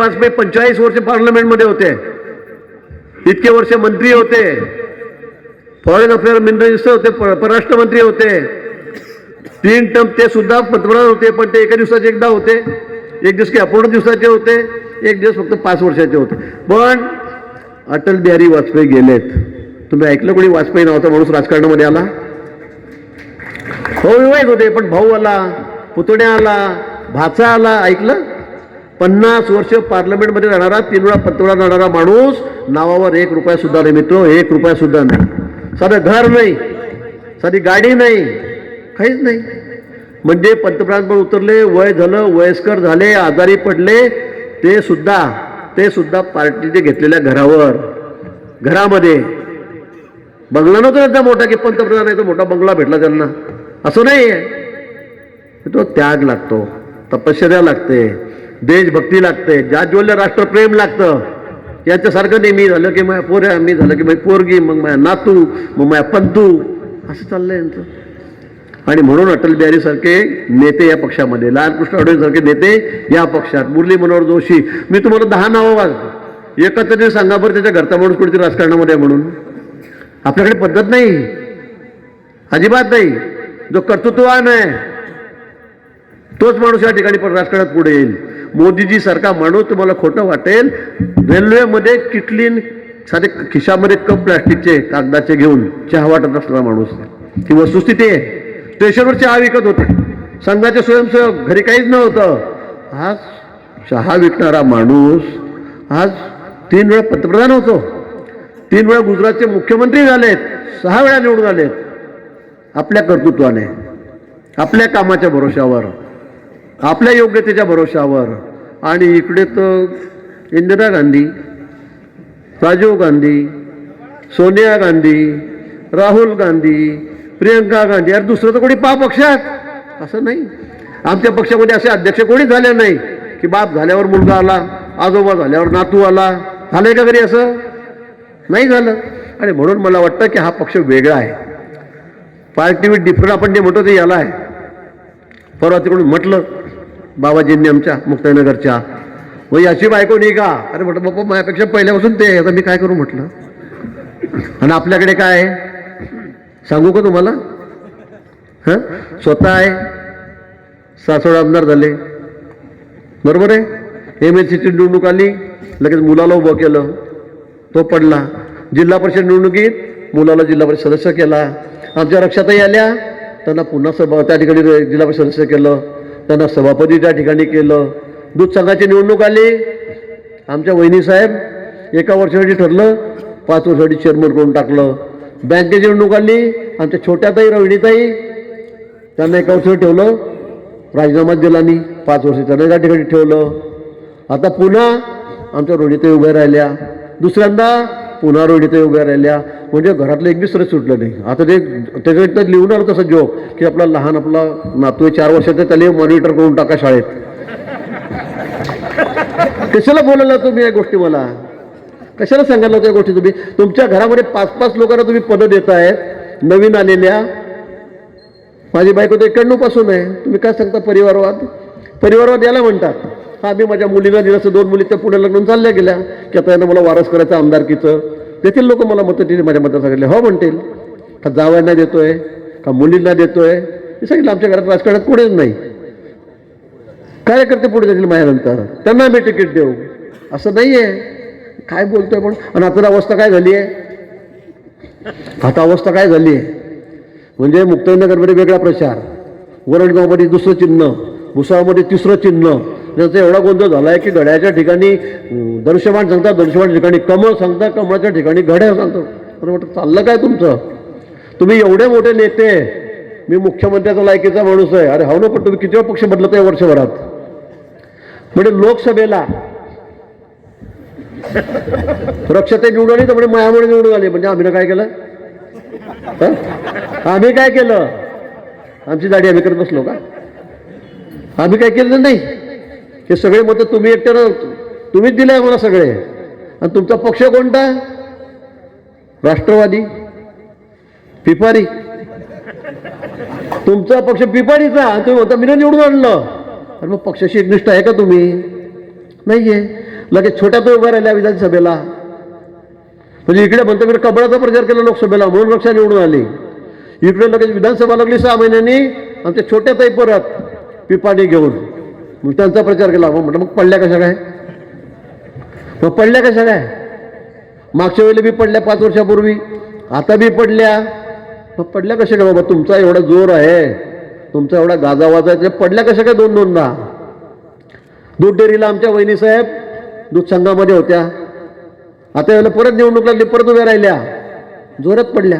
वाजपेयी पंचेचाळीस वर्ष पार्लमेंटमध्ये होते. इतके वर्ष मंत्री होते. फॉरेन अफेअर मिनिस्टर होते परराष्ट्र मंत्री होते. तीन टर्म ते सुद्धा पंतप्रधान होते पण ते एका दिवसाचे एकदा होते. एक दिवस की अपूर्ण दिवसाचे होते एक दिवस फक्त पाच वर्षाचे होते. पण अटल बिहारी वाजपेयी गेलेत. तुम्ही ऐकलं कोणी वाजपेयी नावाचा माणूस राजकारणामध्ये आला? हो विवाहित होते पण भाऊ आला पुतण्या आला भाचा आला ऐकलं? पन्नास वर्ष पार्लमेंटमध्ये राहणारा तीन वेळा पंतप्रधान राहणारा माणूस नावावर एक रुपया सुद्धा नाही मित्र एक रुपया सुद्धा नाही. साधं घर नाही साधी गाडी नाही काहीच नाही. म्हणजे पंतप्रधान पण उतरले वय झालं वयस्कर झाले आजारी पडले ते सुद्धा ते सुद्धा पार्टीने घेतलेल्या घरावर घरामध्ये. बंगला नव्हता त्यांचा मोठा की पंतप्रधान आहे तो मोठा बंगला भेटला त्यांना. असं नाही आहे तो त्याग लागतो तपश्चर्या लागते. देशभक्ती लागते जाज्वल्य राष्ट्रप्रेम लागतं. याच्यासारखं नाही मी झालं की माझ्या पोऱ्या मी झालं की माझी पोरगी मग माझ्या नातू मग माझ्या पंतू असं चाललंय यांचं. आणि म्हणून अटल बिहारी सारखे नेते या पक्षामध्ये लालकृष्ण अडवाणी नेते या पक्षात मुरली मनोहर जोशी. मी तुम्हाला दहा नावं वाजतो एकच सांगा बरं त्याच्या घरचा माणूस कुठेतरी राजकारणामध्ये आहे म्हणून. आपल्याकडे पद्धत नाही. अजिबात नाही. जो कर्तृत्ववान आहे तोच माणूस या ठिकाणी पण राजकारणात पुढे येईल. मोदीजी सारखा माणूस तुम्हाला खोटं वाटेल. रेल्वेमध्ये किटलीन साधे खिशामध्ये कप प्लास्टिकचे कागदाचे घेऊन चहा वाटत असणारा माणूस. ती वस्तुस्थिती आहे. स्टेशनवर चहा विकत होते. संघाचे स्वयंसेवक घरी काहीच नव्हतं. आज चहा विकणारा माणूस आज तीन वेळा पंतप्रधान होतो. तीन वेळा गुजरातचे मुख्यमंत्री झालेत. सहा वेळा निवडून आलेत. आपल्या कर्तृत्वाने. आपल्या कामाच्या भरोश्यावर आपल्या योग्यतेच्या भरोशावर. आणि इकडे तर इंदिरा गांधी राजीव गांधी सोनिया गांधी राहुल गांधी प्रियंका गांधी यार दुसरं तर कोणी पा पक्षात असं नाही. आमच्या पक्षामध्ये असे अध्यक्ष कोणी झाले नाही की बाप झाल्यावर मुलगा आला आजोबा झाल्यावर नातू आला. झालंय का घरी असं? नाही झालं. आणि म्हणून मला वाटतं की हा पक्ष वेगळा आहे. पार्टी विथ डिफरंट आपण जे म्हणतो ते याला आहे. परवा तिकडून म्हटलं बाबाजींनी आमच्या मुक्ताईनगरच्या. व याची बायको नाही का अरे म्हटलं बाप्पा माझ्यापेक्षा पहिल्यापासून ते आता मी काय करू म्हटलं? आणि आपल्याकडे काय आहे? सांगू का तुम्हाला? हां? स्वतः आहे. सासवड आमदार झाले. बरोबर आहे. एम एस सीची निवडणूक आली. लगेच मुलाला उभं केलं. तो पडला. जिल्हा परिषद निवडणुकीत मुलाला जिल्हा परिषद सदस्य केला. आमच्या रक्षातही आल्या. त्यांना पुन्हा सभा त्या ठिकाणी जिल्हा परिषद सदस्य केलं. त्यांना सभापती त्या ठिकाणी केलं. दूध संघाची निवडणूक आली. आमच्या वहिनी साहेब एका वर्षासाठी ठरलं पाच वर्षासाठी चेअरमन करून टाकलं. बँकेची निवडणूक आली. आमच्या छोट्याताई रोहिणीताई त्यांना एका वर्षासाठी ठेवलं. राजीनामा दिला नाही. पाच वर्ष त्यांना त्या ठिकाणी ठेवलं. आता पुन्हा आमच्या रोहिणीताई उभ्या राहिल्या. दुसऱ्यांदा पुन्हा रोहिणीताई उभ्या राहिल्या. म्हणजे घरातलं एक बी सुटलं नाही. आता ते त्याच्यात लिहून आलं तसं जो की आपला लहान आपला नातू आहे चार वर्षाचा त्याला मॉनिटर करून टाका शाळेत. कशाला बोलायला तुम्ही या गोष्टी मला? कशाला सांगायला होत्या गोष्टी तुम्ही? तुमच्या घरामध्ये पाच पाच लोकांना तुम्ही पदं देतायत नवीन आलेल्या. माझी बायको तर एक्क्याण्णवपासून आहे. तुम्ही काय सांगता परिवारवाद? परिवारवाद याला म्हणतात. हा मी माझ्या मुलीला दिलं असं दोन मुली त्या पुढे लग्न चालल्या गेल्या की आता यांना मला वारस करायचं आमदारकीचं. तेथील लोक मला मतं दिली माझ्या मतं सांगितले. हो म्हणतील. का जावयांना देतोय? का मुलींना देतोय? मी सांगितलं आमच्या घरात राजकारणात कोणीच नाही. कार्यकर्ते पुढे जातील माझ्यानंतर. त्यांना आम्ही तिकीट देऊ. असं नाही आहे काय बोलतोय पण आणि आता अवस्था काय झाली आहे आता अवस्था काय झाली आहे म्हणजे मुक्ताईनगरमध्ये वेगळा प्रचार. वरणगावमध्ये दुसरं चिन्ह. भुसावळमध्ये तिसरं चिन्ह. त्यांचा एवढा गोंधळ झाला आहे की घड्याच्या ठिकाणी अं, सांगतात दर्शमान ठिकाणी कमळ सांगतात कमळाच्या ठिकाणी घड्या सांगतात. तर म्हटलं चाललं काय तुमचं? तुम्ही एवढे मोठे नेते मी मुख्यमंत्र्याचा लायकीचा माणूस आहे. अरे हो ना पण तुम्ही किती वेळ पक्ष बदलत आहे वर्षभरात? म्हणजे लोकसभेला रक्षते निवडून आली तर म्हणजे मायामुळे निवडून आली. म्हणजे आम्ही काय केलं? आम्ही काय केलं? आमची दाढी आम्ही करत बसलो का? आम्ही काय केलं नाही? हे सगळे मतं तुम्ही एकट्यानं तुम्हीच दिले आम्हाला सगळे. आणि तुमचा पक्ष कोणता? राष्ट्रवादी. पिपारी. तुमचा पक्ष पिपारीचा. तुम्ही म्हणता मी निवडून आणलं. अरे मग पक्षाशी एकनिष्ठ आहे का तुम्ही? नाही आहे लगेच छोट्या तो उभ्या राहिल्या विधानसभेला. म्हणजे इकडे म्हणतो मी कबळाचा प्रचार केला लोकसभेला म्हणून रक्षा निवडून आली. इकडे लगेच विधानसभा लागली सहा महिन्यांनी. आमच्या छोट्या ताई परत पिपाणी घेऊन. मग त्यांचा प्रचार केला. मग म्हटलं मग पडल्या कशा काय? मग पडल्या कशा काय? मागच्या वेळेला बी पडल्या पाच वर्षापूर्वी. आता बी पडल्या. मग पडल्या कशा काय? बाबा तुमचा एवढा जोर आहे. तुमचा एवढा गाजावाजा आहे. पडल्या कशा काय दोन दोनदा दूध डेअरीला आमच्या वहिनीसाहेब दूध संघामध्ये होत्या. आता यावेळेला परत निवडणूक लागली परत उभ्या राहिल्या. जोरात पडल्या.